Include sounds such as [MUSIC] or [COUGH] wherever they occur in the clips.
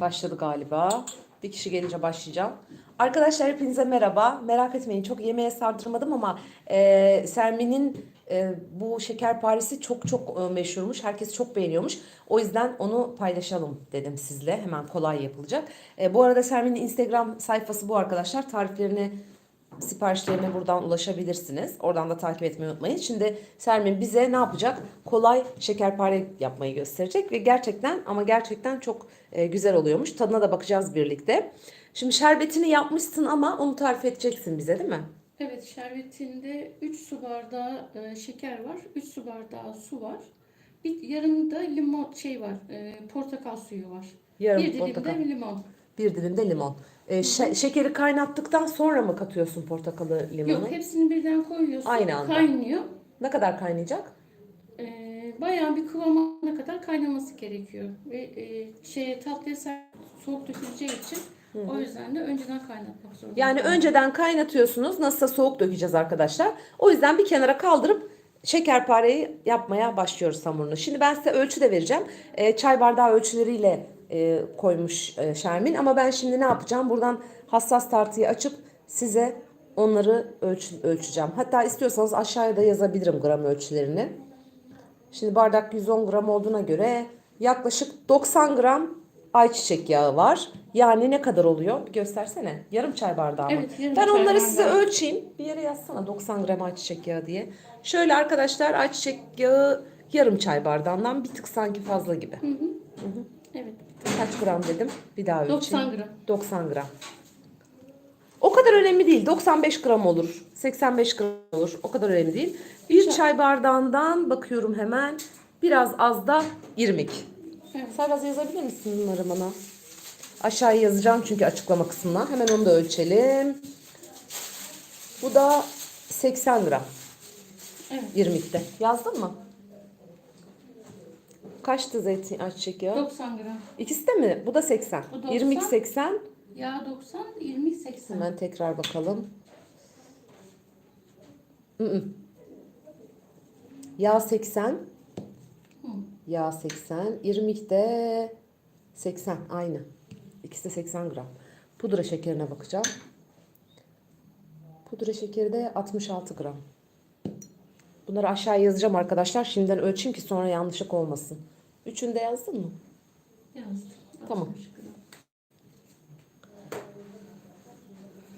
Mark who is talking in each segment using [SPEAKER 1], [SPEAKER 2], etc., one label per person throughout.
[SPEAKER 1] Başladı galiba. Bir kişi gelince başlayacağım. Arkadaşlar hepinize merhaba. Merak etmeyin çok yemeğe sardırmadım ama e, Sermin'in e, bu şekerparesi çok çok e, meşhurmuş. Herkes çok beğeniyormuş. O yüzden onu paylaşalım dedim sizle. Hemen kolay yapılacak. E, bu arada Sermin'in Instagram sayfası bu arkadaşlar. Tariflerini siparişlerine buradan ulaşabilirsiniz. Oradan da takip etmeyi unutmayın. Şimdi Sermin bize ne yapacak? Kolay şekerpare yapmayı gösterecek ve gerçekten ama gerçekten çok e, güzel oluyormuş. Tadına da bakacağız birlikte. Şimdi şerbetini yapmışsın ama onu tarif edeceksin bize değil mi?
[SPEAKER 2] Evet şerbetinde 3 su bardağı e, şeker var. 3 su bardağı su var. Bir yarım da limon şey var. e, portakal suyu var.
[SPEAKER 1] Yarım
[SPEAKER 2] bir dilim
[SPEAKER 1] portakal.
[SPEAKER 2] de limon.
[SPEAKER 1] Bir dilim de limon. E, şe- şekeri kaynattıktan sonra mı katıyorsun portakalı limonu?
[SPEAKER 2] Yok hepsini birden koyuyorsun.
[SPEAKER 1] Aynı anda.
[SPEAKER 2] Kaynıyor.
[SPEAKER 1] Ne kadar kaynayacak?
[SPEAKER 2] E, bayağı bir kıvamına kadar kaynaması gerekiyor. Ve e, şeye tatlıya ser- soğuk döküleceği için o yüzden de önceden kaynatmak zorunda.
[SPEAKER 1] Yani önceden kaynatıyorsunuz. Nasılsa soğuk dökeceğiz arkadaşlar. O yüzden bir kenara kaldırıp şekerpareyi yapmaya başlıyoruz hamurunu. Şimdi ben size ölçü de vereceğim. Ee, çay bardağı ölçüleriyle e, koymuş e, Şermin. Ama ben şimdi ne yapacağım? Buradan hassas tartıyı açıp size onları ölç ölçeceğim. Hatta istiyorsanız aşağıya da yazabilirim gram ölçülerini. Şimdi bardak 110 gram olduğuna göre yaklaşık 90 gram ayçiçek yağı var. Yani ne kadar oluyor? Bir göstersene. Yarım çay bardağı mı?
[SPEAKER 2] Evet, yarım
[SPEAKER 1] ben
[SPEAKER 2] çay
[SPEAKER 1] onları
[SPEAKER 2] bardağı.
[SPEAKER 1] size ölçeyim. Bir yere yazsana 90 gram ayçiçek yağı diye. Şöyle arkadaşlar ayçiçek yağı yarım çay bardağından bir tık sanki fazla gibi.
[SPEAKER 2] Evet.
[SPEAKER 1] Kaç gram dedim? Bir daha ölçeyim.
[SPEAKER 2] 90 gram.
[SPEAKER 1] 90 gram. O kadar önemli değil. 95 gram olur. 85 gram olur. O kadar önemli değil. Bir çay bardağından bakıyorum hemen. Biraz az da irmik.
[SPEAKER 2] Evet.
[SPEAKER 1] Serraz yazabilir misin bunları bana? Aşağıya yazacağım çünkü açıklama kısmına. Hemen onu da ölçelim. Bu da 80 gram.
[SPEAKER 2] Evet.
[SPEAKER 1] irmikte. Yazdın mı? Kaçtı zeytin ayçiçek yağı?
[SPEAKER 2] 90 gram.
[SPEAKER 1] İkisi de mi? Bu da 80.
[SPEAKER 2] Bu 90.
[SPEAKER 1] İrmik 80.
[SPEAKER 2] Yağ 90, irmik 80.
[SPEAKER 1] Hemen tekrar bakalım. Mm-mm. Yağ 80.
[SPEAKER 2] Hı.
[SPEAKER 1] Yağ 80. İrmik de 80. Aynı. İkisi de 80 gram. Pudra şekerine bakacağım. Pudra şekeri de 66 gram. Bunları aşağıya yazacağım arkadaşlar. Şimdiden ölçeyim ki sonra yanlışlık olmasın. Üçünü de yazdın mı?
[SPEAKER 2] Yazdım.
[SPEAKER 1] Tamam.
[SPEAKER 2] 60 gram.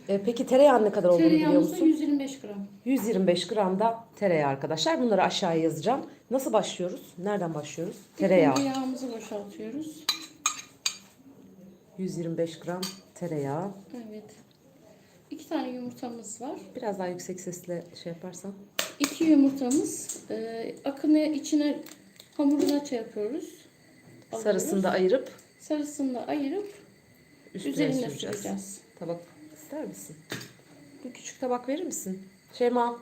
[SPEAKER 1] E, peki tereyağı ne kadar olduğunu biliyor
[SPEAKER 2] Tereyağımız da
[SPEAKER 1] musun?
[SPEAKER 2] 125 gram.
[SPEAKER 1] 125 gram da tereyağı arkadaşlar. Bunları aşağıya yazacağım. Nasıl başlıyoruz? Nereden başlıyoruz? Tereyağı.
[SPEAKER 2] Önce yağımızı boşaltıyoruz.
[SPEAKER 1] 125 gram tereyağı.
[SPEAKER 2] Evet. İki tane yumurtamız var.
[SPEAKER 1] Biraz daha yüksek sesle şey yaparsan.
[SPEAKER 2] İki yumurtamız. E, akını içine hamuruna şey yapıyoruz. Alıyoruz.
[SPEAKER 1] Sarısını da ayırıp
[SPEAKER 2] Sarısını da ayırıp
[SPEAKER 1] üstüne
[SPEAKER 2] üzerine
[SPEAKER 1] süreceğiz.
[SPEAKER 2] süreceğiz.
[SPEAKER 1] Tabak ister misin? Bir küçük tabak verir misin? Şeyma.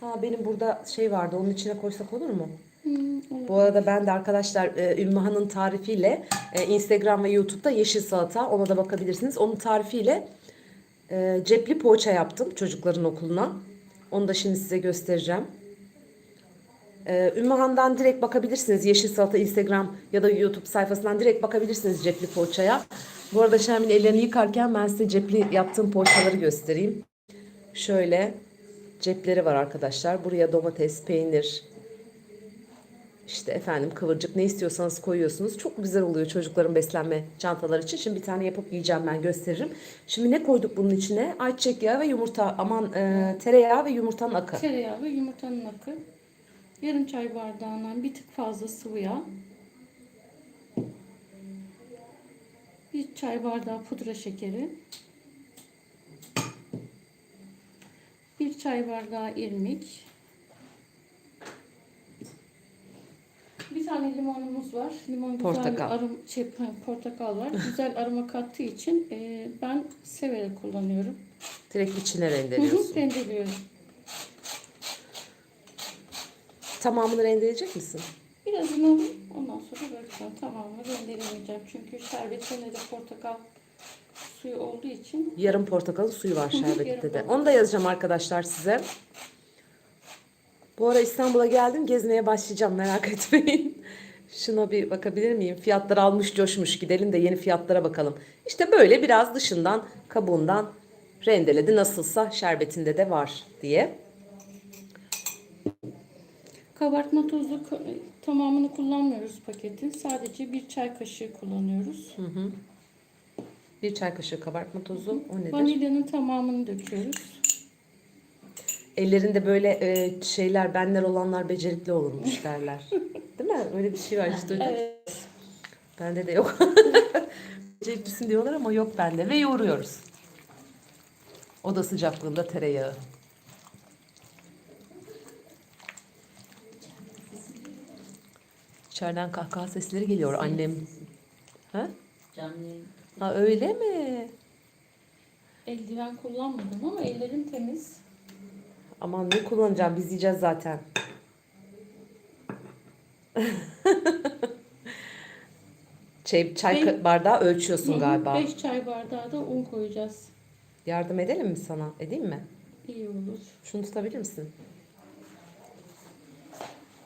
[SPEAKER 1] Ha benim burada şey vardı. Onun içine koysak olur mu?
[SPEAKER 2] Hmm.
[SPEAKER 1] Bu arada ben de arkadaşlar e, Ümmühan'ın tarifiyle e, Instagram ve YouTube'da yeşil salata ona da bakabilirsiniz. Onun tarifiyle e, cepli poğaça yaptım çocukların okuluna. Onu da şimdi size göstereceğim. E, Ümmühan'dan direkt bakabilirsiniz. Yeşil salata Instagram ya da YouTube sayfasından direkt bakabilirsiniz cepli poğaçaya. Bu arada Şermin ellerini yıkarken ben size cepli yaptığım poğaçaları göstereyim. Şöyle cepleri var arkadaşlar. Buraya domates, peynir, işte efendim kıvırcık ne istiyorsanız koyuyorsunuz. Çok güzel oluyor çocukların beslenme çantaları için. Şimdi bir tane yapıp yiyeceğim ben gösteririm. Şimdi ne koyduk bunun içine? Ayçiçek yağı ve yumurta. Aman e, tereyağı ve yumurtanın akı.
[SPEAKER 2] Tereyağı ve yumurtanın akı. Yarım çay bardağından bir tık fazla sıvı yağ. Bir çay bardağı pudra şekeri. Bir çay bardağı irmik. Bir tane limonumuz var. Limon güzel
[SPEAKER 1] Portakal.
[SPEAKER 2] arım, şey, portakal var. [LAUGHS] Güzel aroma kattığı için e, ben severek kullanıyorum.
[SPEAKER 1] Direkt içine [LAUGHS] rendeliyorsun.
[SPEAKER 2] Rendeliyorum.
[SPEAKER 1] Tamamını rendeleyecek misin?
[SPEAKER 2] Birazını alayım. Ondan sonra bırakacağım. Tamamını rendelemeyeceğim. Çünkü şerbetinde de portakal suyu olduğu için
[SPEAKER 1] Yarım portakalın suyu var şerbette de. Onu da yazacağım arkadaşlar size. Bu ara İstanbul'a geldim. Gezmeye başlayacağım merak [LAUGHS] etmeyin. Şuna bir bakabilir miyim? Fiyatlar almış coşmuş. Gidelim de yeni fiyatlara bakalım. İşte böyle biraz dışından kabuğundan rendeledi. Nasılsa şerbetinde de var diye.
[SPEAKER 2] Kabartma tozu tamamını kullanmıyoruz paketin. Sadece bir çay kaşığı kullanıyoruz.
[SPEAKER 1] Bir çay kaşığı kabartma tozu. O nedir?
[SPEAKER 2] Vanilyanın tamamını döküyoruz.
[SPEAKER 1] Ellerinde böyle e, şeyler, benler olanlar becerikli olurmuş [LAUGHS] derler. Değil mi? Öyle bir şey var duydun.
[SPEAKER 2] Evet.
[SPEAKER 1] Bende de yok. [LAUGHS] Beceriklisin diyorlar ama yok bende. Ve yoğuruyoruz. Oda sıcaklığında tereyağı. İçeriden kahkaha sesleri geliyor annem. Ha?
[SPEAKER 3] Canlı.
[SPEAKER 1] Ha öyle mi?
[SPEAKER 2] Eldiven kullanmadım ama ellerim temiz.
[SPEAKER 1] Aman ne kullanacağım biz yiyeceğiz zaten. [LAUGHS] Çay, çay
[SPEAKER 2] Beş-
[SPEAKER 1] bardağı ölçüyorsun galiba.
[SPEAKER 2] 5 çay bardağı da un koyacağız.
[SPEAKER 1] Yardım edelim mi sana? Edeyim mi?
[SPEAKER 2] İyi olur.
[SPEAKER 1] Şunu tutabilir misin?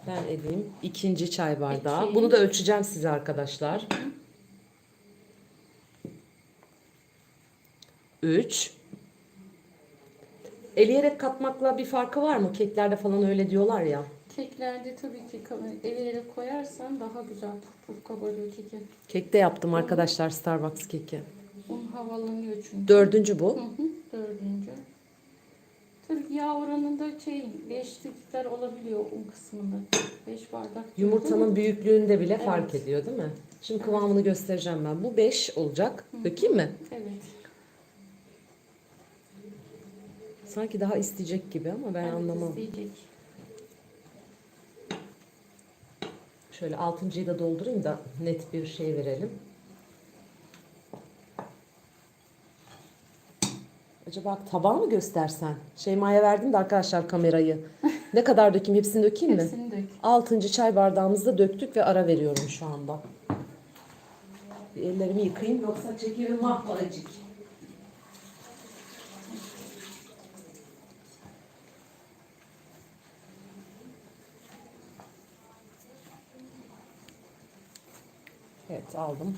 [SPEAKER 1] Ben edeyim. İkinci çay bardağı.
[SPEAKER 2] İki.
[SPEAKER 1] Bunu da ölçeceğim size arkadaşlar. Üç. Eleyerek katmakla bir farkı var mı? Keklerde falan öyle diyorlar ya.
[SPEAKER 2] Keklerde tabii ki eleyerek koyarsan daha güzel puf puf kabarıyor keki.
[SPEAKER 1] Kek de yaptım arkadaşlar Starbucks keki.
[SPEAKER 2] Un havalanıyor çünkü.
[SPEAKER 1] Dördüncü
[SPEAKER 2] Hı
[SPEAKER 1] bu.
[SPEAKER 2] hı, dördüncü. Tabii ki yağ oranında şey, değişiklikler olabiliyor un kısmında. 5 bardak.
[SPEAKER 1] Yumurtanın büyüklüğünde bile
[SPEAKER 2] Evet.
[SPEAKER 1] fark ediyor değil mi? Şimdi kıvamını göstereceğim ben. Bu 5 olacak. Dökeyim mi?
[SPEAKER 2] Evet.
[SPEAKER 1] Sanki daha isteyecek gibi ama ben
[SPEAKER 2] evet,
[SPEAKER 1] anlamam.
[SPEAKER 2] isteyecek.
[SPEAKER 1] Şöyle altıncıyı da doldurayım da net bir şey verelim. Acaba tabağı mı göstersen? Şeyma'ya verdim de arkadaşlar kamerayı. Ne kadar dökeyim? Hepsini dökeyim mi?
[SPEAKER 2] Hepsini dök.
[SPEAKER 1] Altıncı çay bardağımızda döktük ve ara veriyorum şu anda. Bir ellerimi yıkayayım yoksa çekerim mahvolacak. Evet aldım.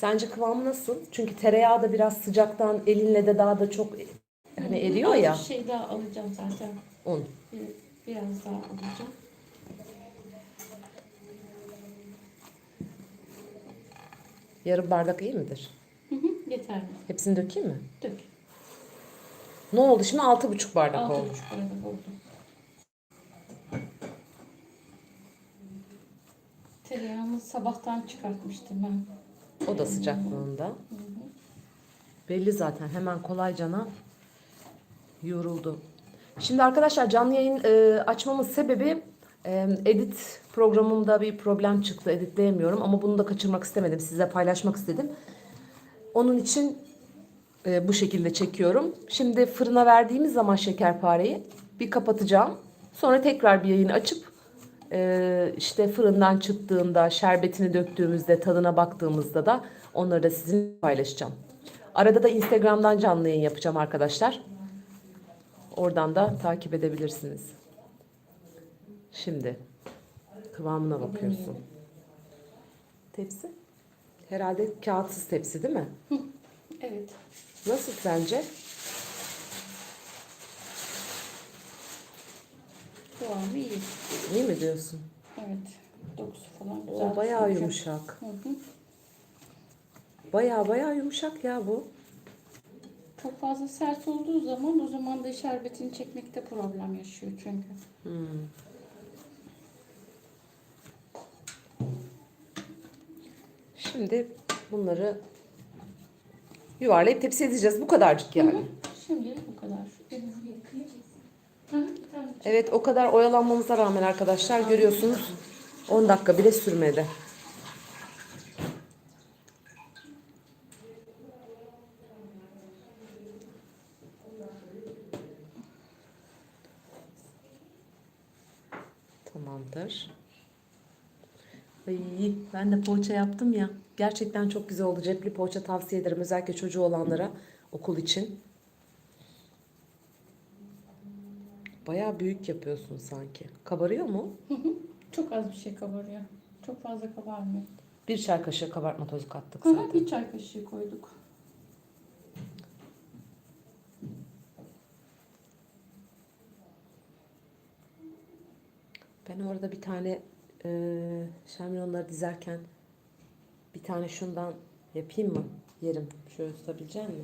[SPEAKER 1] Sence kıvamı nasıl? Çünkü tereyağı da biraz sıcaktan elinle de daha da çok hani eriyor ya.
[SPEAKER 2] Bir şey daha alacağım zaten.
[SPEAKER 1] Un.
[SPEAKER 2] Bir, biraz daha alacağım.
[SPEAKER 1] Yarım bardak iyi midir?
[SPEAKER 2] Hı hı, yeterli.
[SPEAKER 1] Hepsini dökeyim mi?
[SPEAKER 2] Dök.
[SPEAKER 1] Ne oldu şimdi? Altı buçuk bardak
[SPEAKER 2] Altı
[SPEAKER 1] oldu.
[SPEAKER 2] buçuk bardak oldu. Tereyağını sabahtan çıkartmıştım ben.
[SPEAKER 1] O da sıcaklığında. Belli zaten hemen kolaycana yoruldu. Şimdi arkadaşlar canlı yayın e, açmamın sebebi e, edit programımda bir problem çıktı. Editleyemiyorum ama bunu da kaçırmak istemedim. Size paylaşmak istedim. Onun için e, bu şekilde çekiyorum. Şimdi fırına verdiğimiz zaman şekerpareyi bir kapatacağım. Sonra tekrar bir yayın açıp e, işte fırından çıktığında şerbetini döktüğümüzde tadına baktığımızda da onları da sizinle paylaşacağım. Arada da Instagram'dan canlı yayın yapacağım arkadaşlar. Oradan da takip edebilirsiniz. Şimdi kıvamına bakıyorsun. Tepsi? Herhalde kağıtsız tepsi değil mi?
[SPEAKER 2] Evet.
[SPEAKER 1] Nasıl sence?
[SPEAKER 2] Kıvamı iyi.
[SPEAKER 1] İyi mi diyorsun?
[SPEAKER 2] Evet. Dokusu falan güzel.
[SPEAKER 1] O bayağı yumuşak.
[SPEAKER 2] Hı hı.
[SPEAKER 1] Bayağı bayağı yumuşak ya bu.
[SPEAKER 2] Çok fazla sert olduğu zaman o zaman da şerbetini çekmekte problem yaşıyor çünkü.
[SPEAKER 1] Şimdi bunları yuvarlayıp tepsi edeceğiz. Bu kadarcık yani.
[SPEAKER 2] Şimdi bu kadar. Elini yıkayayım. Hı hı, tamam.
[SPEAKER 1] Evet o kadar oyalanmamıza rağmen arkadaşlar görüyorsunuz 10 dakika bile sürmedi. Tamamdır. Ay, ben de poğaça yaptım ya. Gerçekten çok güzel oldu. Cepli poğaça tavsiye ederim. Özellikle çocuğu olanlara okul için. Bayağı büyük yapıyorsun sanki. Kabarıyor mu?
[SPEAKER 2] Çok az bir şey kabarıyor. Çok fazla kabarmıyor.
[SPEAKER 1] Bir çay kaşığı kabartma tozu kattık
[SPEAKER 2] Hı hı,
[SPEAKER 1] zaten.
[SPEAKER 2] bir çay kaşığı koyduk.
[SPEAKER 1] Ben orada bir tane e, Şermin onları dizerken bir tane şundan yapayım mı? Yerim. Şöyle tutabilecek mi?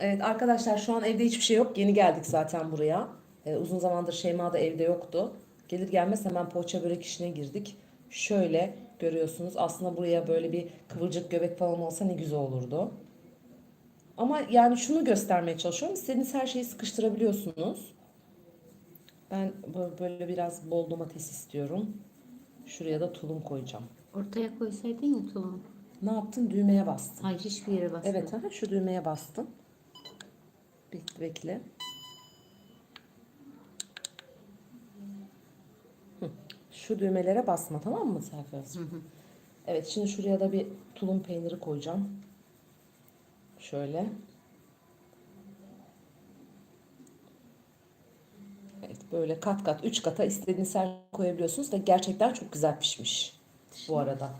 [SPEAKER 1] Evet arkadaşlar şu an evde hiçbir şey yok. Yeni geldik zaten buraya. E, uzun zamandır Şeyma da evde yoktu. Gelir gelmez hemen poğaça börek işine girdik. Şöyle görüyorsunuz aslında buraya böyle bir kıvırcık göbek falan olsa ne güzel olurdu. Ama yani şunu göstermeye çalışıyorum. İstediğiniz her şeyi sıkıştırabiliyorsunuz. Ben bö- böyle biraz bol domates istiyorum. Şuraya da tulum koyacağım.
[SPEAKER 3] Ortaya koysaydın ya tulumu.
[SPEAKER 1] Ne yaptın? Düğmeye bastın.
[SPEAKER 3] Hayır hiçbir yere basma.
[SPEAKER 1] Evet, aha, şu düğmeye bastım. Bekle, bekle. Hı, Şu düğmelere basma tamam mı Serpil'cim? Evet şimdi şuraya da bir tulum peyniri koyacağım. Şöyle. Evet böyle kat kat 3 kata istediğiniz her koyabiliyorsunuz da gerçekten çok güzel pişmiş bu arada.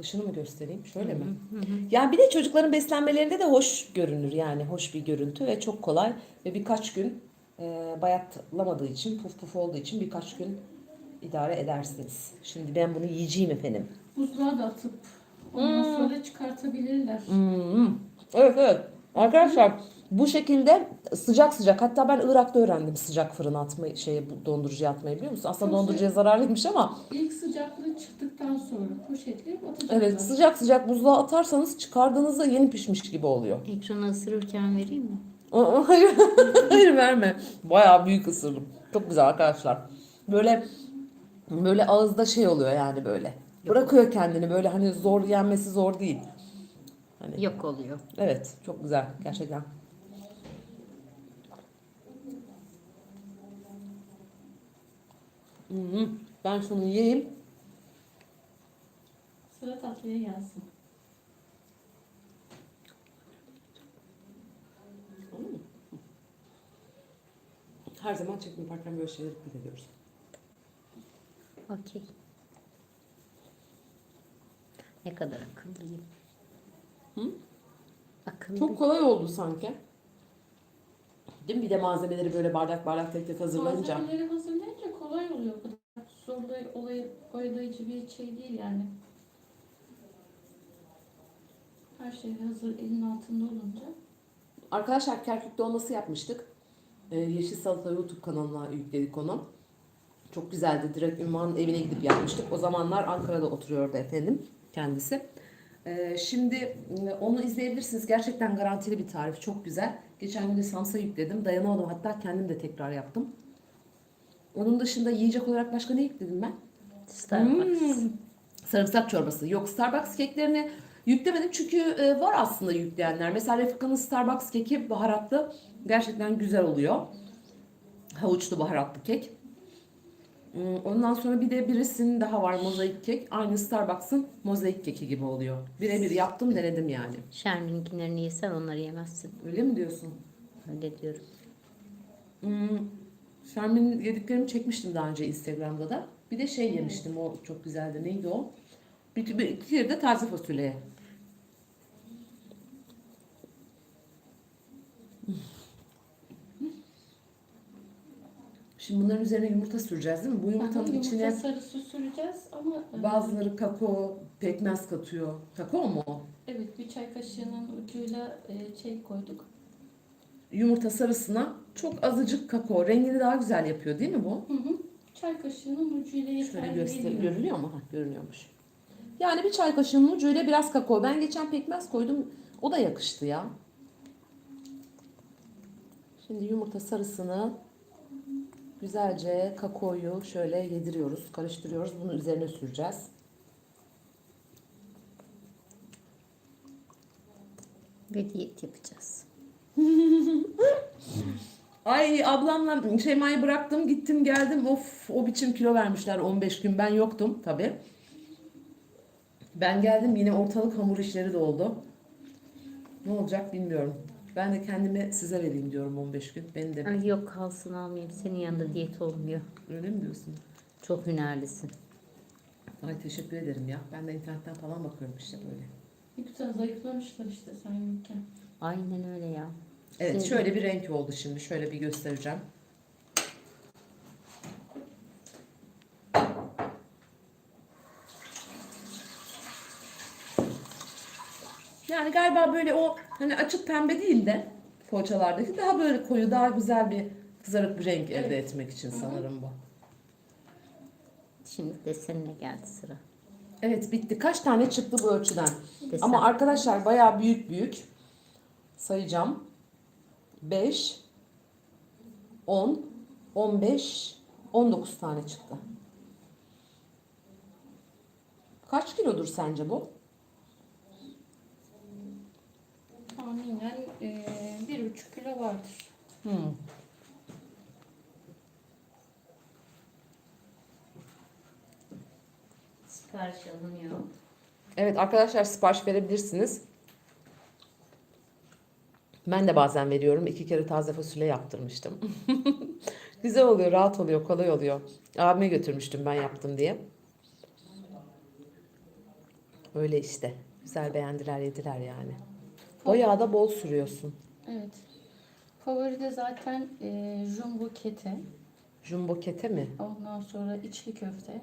[SPEAKER 1] Dışını mı göstereyim? Şöyle mi? Yani bir de çocukların beslenmelerinde de hoş görünür yani hoş bir görüntü ve çok kolay ve birkaç gün e, bayatlamadığı için puf puf olduğu için birkaç gün idare edersiniz. Şimdi ben bunu yiyeceğim efendim.
[SPEAKER 2] Buzluğa da atıp ondan sonra çıkartabilirler.
[SPEAKER 1] Hmm. Evet evet. Arkadaşlar bu şekilde sıcak sıcak hatta ben Irak'ta öğrendim sıcak fırına atmayı şey bu dondurucuya atmayı biliyor musun? Aslında dondurucuya zararlıymış ama
[SPEAKER 2] İlk sıcaklığı çıktıktan sonra poşetleyip atacaklar.
[SPEAKER 1] evet sıcak sıcak buzluğa atarsanız çıkardığınızda yeni pişmiş gibi oluyor.
[SPEAKER 3] Ekranı ısırırken vereyim mi? [LAUGHS]
[SPEAKER 1] Hayır, hayır verme. Bayağı büyük ısırdım. Çok güzel arkadaşlar. Böyle böyle ağızda şey oluyor yani böyle. Bırakıyor kendini böyle hani zor yenmesi zor değil. Hani
[SPEAKER 3] Yok oluyor.
[SPEAKER 1] evet çok güzel gerçekten. Hı. Ben şunu yiyeyim.
[SPEAKER 2] Sıra tatlıya gelsin.
[SPEAKER 1] Her zaman çekim yaparken böyle şeyleri dikkat ediyoruz.
[SPEAKER 3] Okey. Ne kadar akıllıyım.
[SPEAKER 1] Hı?
[SPEAKER 3] Akıllı.
[SPEAKER 1] Çok kolay oldu sanki. Değil mi? Bir de malzemeleri böyle bardak bardak tek tek hazırlayınca.
[SPEAKER 2] Malzemeleri hazırlayınca kolay oluyor. O zorlay, olay, oyalayıcı bir şey değil yani. Her şey hazır elin altında olunca.
[SPEAKER 1] Arkadaşlar kerkük dolması yapmıştık. Ee, Yeşil Salata YouTube kanalına yükledik onu. Çok güzeldi. Direkt Ümmühan'ın evine gidip yapmıştık. O zamanlar Ankara'da oturuyordu efendim kendisi. Ee, şimdi e, onu izleyebilirsiniz. Gerçekten garantili bir tarif. Çok güzel. Geçen gün de Samsa yükledim. Dayanamadım. Hatta kendim de tekrar yaptım. Onun dışında yiyecek olarak başka ne yükledim ben?
[SPEAKER 3] Starbucks.
[SPEAKER 1] Hmm. Sarımsak çorbası. Yok Starbucks keklerini yüklemedim çünkü e, var aslında yükleyenler. Mesela Refika'nın Starbucks keki baharatlı gerçekten güzel oluyor. Havuçlu baharatlı kek. Hmm, Ondan sonra bir de birisinin daha var mozaik kek. Aynı Starbucks'ın mozaik keki gibi oluyor. Birebir yaptım denedim yani.
[SPEAKER 3] Şermin'inkilerini yesen onları yemezsin.
[SPEAKER 1] Öyle mi diyorsun?
[SPEAKER 3] Öyle diyorum.
[SPEAKER 1] Hmm, Şermin'in yediklerimi çekmiştim daha önce Instagram'da da. Bir de şey yemiştim o çok güzeldi. Neydi o? Bir, bir, iki kere de taze fasulye. Şimdi bunların üzerine yumurta süreceğiz değil mi? Bu yumurtanın
[SPEAKER 2] Yumurta
[SPEAKER 1] içine
[SPEAKER 2] sarısı süreceğiz ama e,
[SPEAKER 1] bazıları kakao, pekmez katıyor. Kakao mu? o?
[SPEAKER 2] evet bir çay kaşığının ucuyla e, şey koyduk.
[SPEAKER 1] Yumurta sarısına çok azıcık kakao. Rengini daha güzel yapıyor değil mi bu?
[SPEAKER 2] Hı hı. Çay kaşığının ucuyla
[SPEAKER 1] Şöyle
[SPEAKER 2] yeterli
[SPEAKER 1] göster
[SPEAKER 2] geliyor.
[SPEAKER 1] görünüyor mu? Ha, görünüyormuş. Yani bir çay kaşığının ucuyla biraz kakao. Ben geçen pekmez koydum. O da yakıştı ya. Şimdi yumurta sarısını güzelce kakaoyu şöyle yediriyoruz, karıştırıyoruz. Bunu üzerine süreceğiz.
[SPEAKER 3] Ve diyet yapacağız. [LAUGHS]
[SPEAKER 1] Ay ablamla Şeyma'yı bıraktım gittim geldim of o biçim kilo vermişler 15 gün ben yoktum tabi. Ben geldim yine ortalık hamur işleri doldu. Ne olacak bilmiyorum. Ben de kendime size vereyim diyorum 15 gün. Beni de
[SPEAKER 3] Ay yok kalsın almayayım. Senin yanında diyet olmuyor.
[SPEAKER 1] öyle mi diyorsun?
[SPEAKER 3] Çok hünerlisin.
[SPEAKER 1] Ay teşekkür ederim ya. Ben de internetten falan bakıyorum işte böyle.
[SPEAKER 2] Ne güzel zayıflamışlar işte sen yokken.
[SPEAKER 3] Aynen öyle ya.
[SPEAKER 1] Evet şöyle bir renk oldu şimdi. Şöyle bir göstereceğim. Yani galiba böyle o hani açık pembe değil de poğaçalardaki daha böyle koyu daha güzel bir kızarık bir renk elde etmek için sanırım bu.
[SPEAKER 3] Şimdi desenine geldi sıra.
[SPEAKER 1] Evet bitti. Kaç tane çıktı bu ölçüden?
[SPEAKER 3] Desen.
[SPEAKER 1] Ama arkadaşlar bayağı büyük büyük. Sayacağım. 5 10 15 19 tane çıktı. Kaç kilodur sence bu?
[SPEAKER 2] Tahminen e, bir buçuk kilo vardır.
[SPEAKER 1] Hmm.
[SPEAKER 3] Sipariş alınıyor.
[SPEAKER 1] Evet arkadaşlar sipariş verebilirsiniz. Ben de bazen veriyorum. İki kere taze fasulye yaptırmıştım. [LAUGHS] Güzel oluyor, rahat oluyor, kolay oluyor. Abime götürmüştüm ben yaptım diye. Öyle işte. Güzel beğendiler, yediler yani. O yağda bol sürüyorsun.
[SPEAKER 2] Evet. Favori de zaten e, jumbo kete.
[SPEAKER 1] Jumbo kete mi?
[SPEAKER 2] Ondan sonra içli köfte.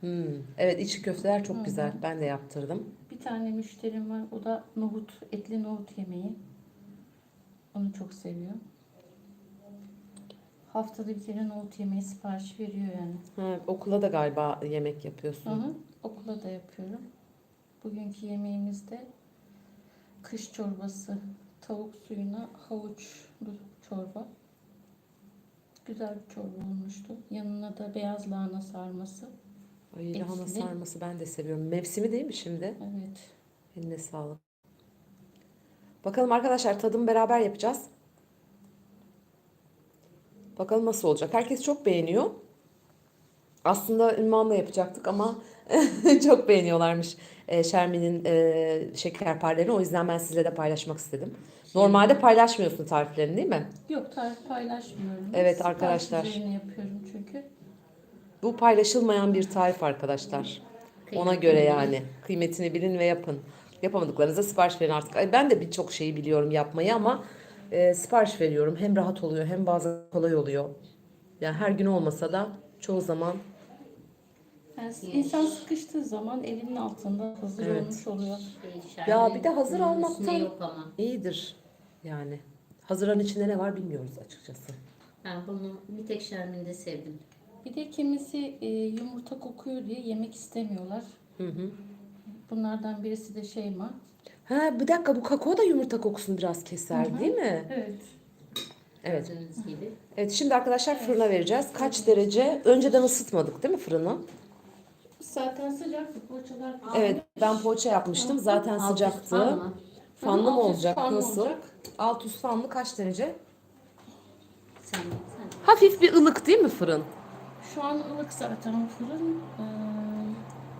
[SPEAKER 1] Hmm. Evet içi köfteler çok
[SPEAKER 2] Hı hı.
[SPEAKER 1] güzel. Ben de yaptırdım.
[SPEAKER 2] Bir tane müşterim var. O da nohut, etli nohut yemeği. Onu çok seviyor. Haftada bir kere nohut yemeği sipariş veriyor yani.
[SPEAKER 1] Ha, okula da galiba yemek
[SPEAKER 2] Hı
[SPEAKER 1] yapıyorsun.
[SPEAKER 2] hı. Okula da yapıyorum. Bugünkü yemeğimizde kış çorbası, tavuk suyuna havuçlu çorba. Güzel bir çorba olmuştu. Yanına da beyaz lahana sarması.
[SPEAKER 1] Ay lahana sarması ben de seviyorum. Mevsimi değil mi şimdi?
[SPEAKER 2] Evet.
[SPEAKER 1] Eline sağlık. Bakalım arkadaşlar tadımı beraber yapacağız. Bakalım nasıl olacak. Herkes çok beğeniyor. Aslında ünvanla yapacaktık ama [LAUGHS] çok beğeniyorlarmış e, Şermin'in e, şekerparelerini. O yüzden ben sizle de paylaşmak istedim. Normalde paylaşmıyorsun tariflerini değil mi?
[SPEAKER 2] Yok tarif paylaşmıyorum.
[SPEAKER 1] Evet arkadaşlar.
[SPEAKER 2] üzerine yapıyorum çünkü.
[SPEAKER 1] Bu paylaşılmayan bir tarif arkadaşlar. Ona göre yani kıymetini bilin ve yapın. Yapamadıklarınıza sipariş verin artık. Ay, Ben de birçok şeyi biliyorum yapmayı ama e, sipariş veriyorum. Hem rahat oluyor hem bazen kolay oluyor. Yani her gün olmasa da çoğu zaman
[SPEAKER 2] Yani insan sıkıştığı zaman elinin altında hazır
[SPEAKER 1] Evet.
[SPEAKER 2] olmuş oluyor.
[SPEAKER 1] Ya bir de hazır almaktan-
[SPEAKER 3] üstüne yok ama.
[SPEAKER 1] iyidir. Yani hazıran içinde ne var bilmiyoruz açıkçası.
[SPEAKER 3] Ha, bunu bir tek Şermin'de sevdim.
[SPEAKER 2] Bir de kimisi e, yumurta kokuyor diye yemek istemiyorlar.
[SPEAKER 1] Hı hı.
[SPEAKER 2] Bunlardan birisi de Şeyma.
[SPEAKER 1] Ha bir dakika bu kakao da yumurta kokusunu biraz keser değil mi?
[SPEAKER 2] Evet.
[SPEAKER 1] Evet.
[SPEAKER 3] Gördüğünüz gibi.
[SPEAKER 1] Evet şimdi arkadaşlar fırına vereceğiz. Kaç derece? Önceden ısıtmadık değil mi fırını?
[SPEAKER 2] Zaten sıcak poğaçalar.
[SPEAKER 1] Evet ben poğaça yapmıştım. Zaten
[SPEAKER 3] Alt üst
[SPEAKER 1] sıcaktı.
[SPEAKER 3] mı?
[SPEAKER 1] Fanlı mı olacak?
[SPEAKER 2] fanlı
[SPEAKER 1] Nasıl?
[SPEAKER 2] olacak.
[SPEAKER 1] Alt üst fanlı kaç derece?
[SPEAKER 3] Sen, sen.
[SPEAKER 1] Hafif bir ılık değil mi fırın?
[SPEAKER 2] Şu an ılık zaten fırın. Ee,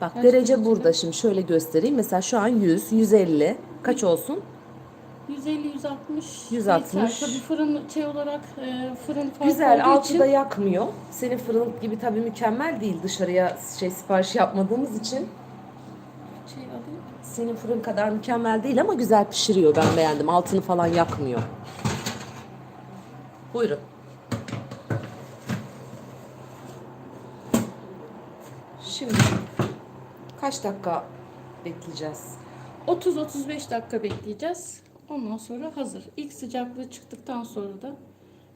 [SPEAKER 1] Bak
[SPEAKER 2] Kaç
[SPEAKER 1] derece
[SPEAKER 2] derece?
[SPEAKER 1] burada şimdi şöyle göstereyim. Mesela şu an 100, 150. Kaç olsun?
[SPEAKER 2] 150 160
[SPEAKER 1] 160.
[SPEAKER 2] yeter. Tabii fırın şey olarak e, fırın
[SPEAKER 1] Güzel altı
[SPEAKER 2] için
[SPEAKER 1] da yakmıyor. Senin fırın gibi tabii mükemmel değil dışarıya şey sipariş yapmadığımız için.
[SPEAKER 2] şey alayım.
[SPEAKER 1] Senin fırın kadar mükemmel değil ama güzel pişiriyor. Ben beğendim. Altını falan yakmıyor. Buyurun. Şimdi kaç dakika bekleyeceğiz?
[SPEAKER 2] 30-35 dakika bekleyeceğiz. Ondan sonra hazır. İlk sıcaklığı çıktıktan sonra da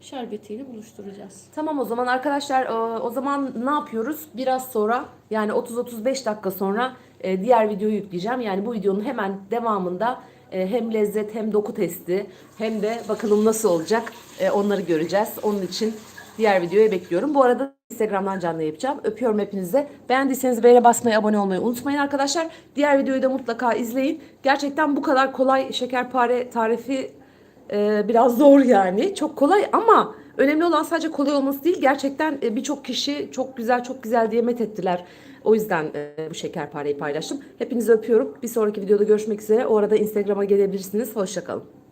[SPEAKER 2] şerbetiyle buluşturacağız.
[SPEAKER 1] Tamam o zaman arkadaşlar o zaman ne yapıyoruz? Biraz sonra yani 30-35 dakika sonra e, diğer videoyu yükleyeceğim. Yani bu videonun hemen devamında e, hem lezzet hem doku testi hem de bakalım nasıl olacak e, onları göreceğiz. Onun için diğer videoya bekliyorum. Bu arada Instagram'dan canlı yapacağım. Öpüyorum hepinizi. Beğendiyseniz beğene basmayı, abone olmayı unutmayın arkadaşlar. Diğer videoyu da mutlaka izleyin. Gerçekten bu kadar kolay şekerpare tarifi ee, biraz zor yani. Çok kolay ama önemli olan sadece kolay olması değil. Gerçekten e, birçok kişi çok güzel çok güzel diye met ettiler. O yüzden e, bu şekerpareyi paylaştım. Hepinizi öpüyorum. Bir sonraki videoda görüşmek üzere. O arada Instagram'a gelebilirsiniz. Hoşçakalın.